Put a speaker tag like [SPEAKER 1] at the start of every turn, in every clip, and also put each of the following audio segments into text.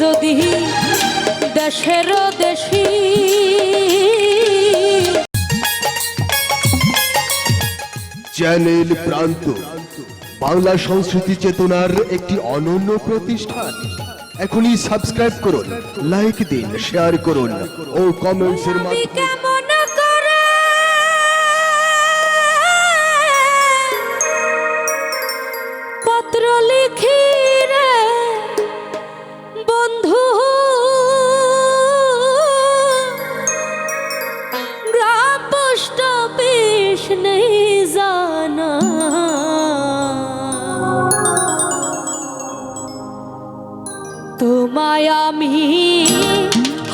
[SPEAKER 1] যদি দেশেরও দেশী।
[SPEAKER 2] চ্যানেল প্রান্ত বাংলা সংস্কৃতি চেতনার একটি অনন্য প্রতিষ্ঠান। এখনই সাবস্ক্রাইব করুন লাইক দিন শেয়ার করুন ও কমেন্টসের মাধ্যমে
[SPEAKER 1] আমি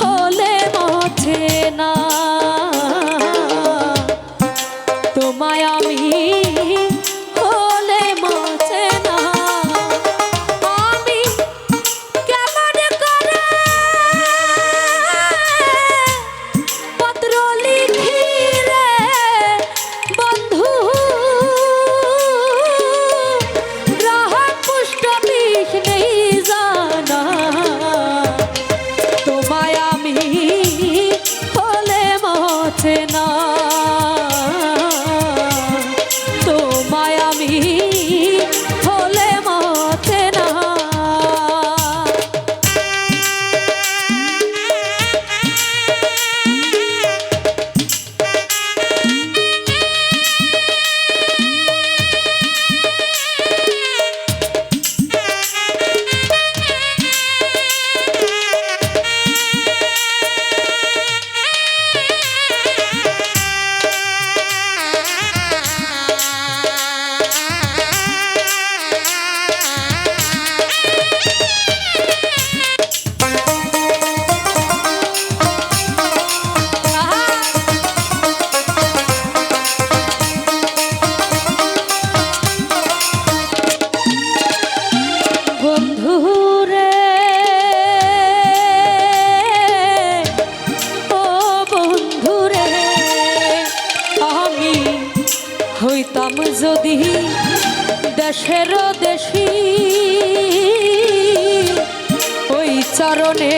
[SPEAKER 1] হলে মছে না। হইতাম যদি দেশের দেশি ওই চরণে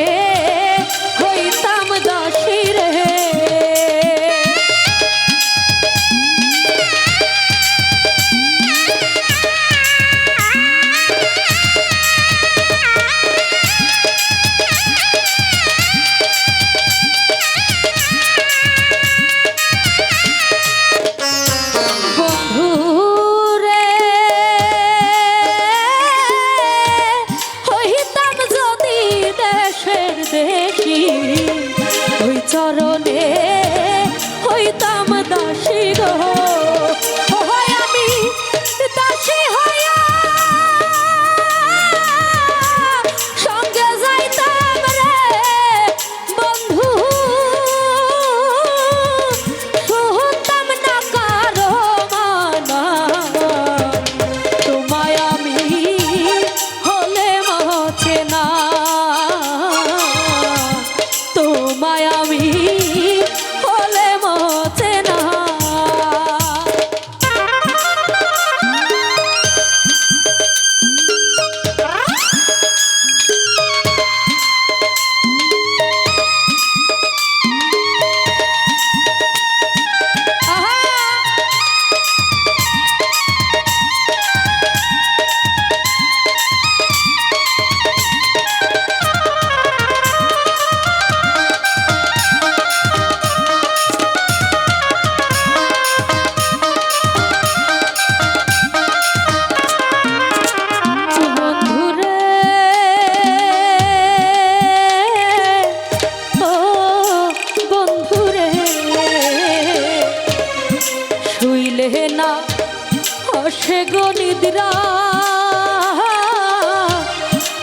[SPEAKER 1] বসে গো নিদ্রা।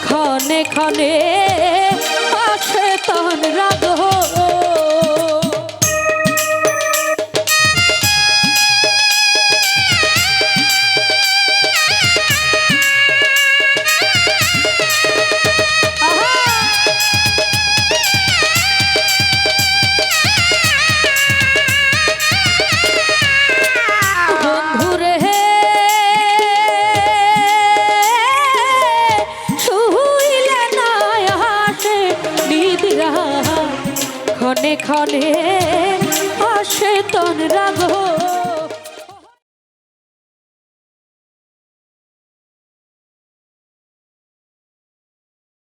[SPEAKER 1] খনে ক্ষণে আসে তন রাগ